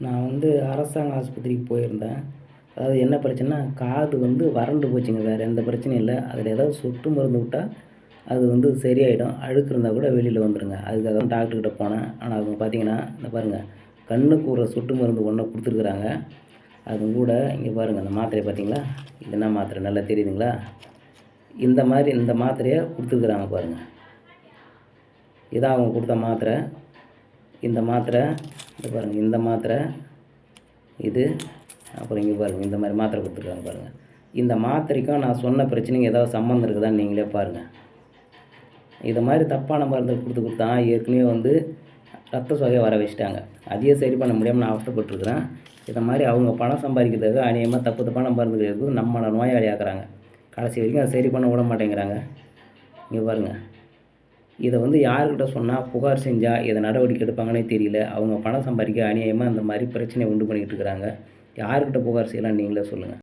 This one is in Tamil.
நான் வந்து அரசாங்க ஆஸ்பத்திரிக்கு போயிருந்தேன். அதாவது என்ன பிரச்சனைனா காது வந்து வறண்டு போச்சுங்க வேறு எந்த பிரச்சனையும் இல்லை. அதில் ஏதாவது சொட்டு மருந்து விட்டால் அது வந்து சரியாயிடும். அழுக்கு இருந்தால் கூட வெளியில் வந்துடுங்க அதுக்காக தான் டாக்டர்கிட்ட போனேன். ஆனால் அவங்க பார்த்தீங்கன்னா இந்த பாருங்கள் கண்ணுக்கு ஒரு சொட்டு மருந்து ஒன்று கொடுத்துருக்குறாங்க. அது கூட இங்கே பாருங்கள் அந்த மாத்திரையை பார்த்தீங்களா இது என்ன மாத்திரை? நல்லா தெரியுதுங்களா? இந்த மாதிரி இந்த மாத்திரையை கொடுத்துருக்குறாங்க பாருங்கள் இதான் அவங்க கொடுத்த மாத்திரை. இந்த மாத்திரை இது பாருங்கள் இந்த மாத்திரை இது அப்புறம் இங்கே பாருங்கள் இந்த மாதிரி மாத்திரை கொடுத்துருக்காங்க பாருங்கள் இந்த மாத்திரைக்கும் நான் சொன்ன பிரச்சனைக்கு ஏதாவது சம்மந்தம் இருக்குதான்னு நீங்களே பாருங்கள் இது மாதிரி தப்பான மருந்து கொடுத்து கொடுத்தா ஏற்கனவே வந்து ரத்த சுவையை வர வச்சுட்டாங்க. அதையே சரி பண்ண முடியாமல் நான் அவசரப்பட்டுருக்குறேன். இதை மாதிரி அவங்க பணம் சம்பாதிக்கிறதுக்கு அநியமாக தப்பு தப்பான மருந்துகள் இருக்குது நம்மளை நோயாளி ஆக்குறாங்க கடைசி வரைக்கும் அதை சரி பண்ண விட மாட்டேங்கிறாங்க. இங்கே பாருங்கள் இதை வந்து யாருக்கிட்ட சொன்னால் புகார் செஞ்சால் இதை நடவடிக்கை எடுப்பாங்கன்னே தெரியல. அவங்க பணம் சம்பாதிக்க அநியாயமாக இந்த மாதிரி பிரச்சனையை உண்டு பண்ணிக்கிட்டு இருக்கிறாங்க. யாருக்கிட்ட புகார் செய்யலாம் நீங்களே சொல்லுங்கள்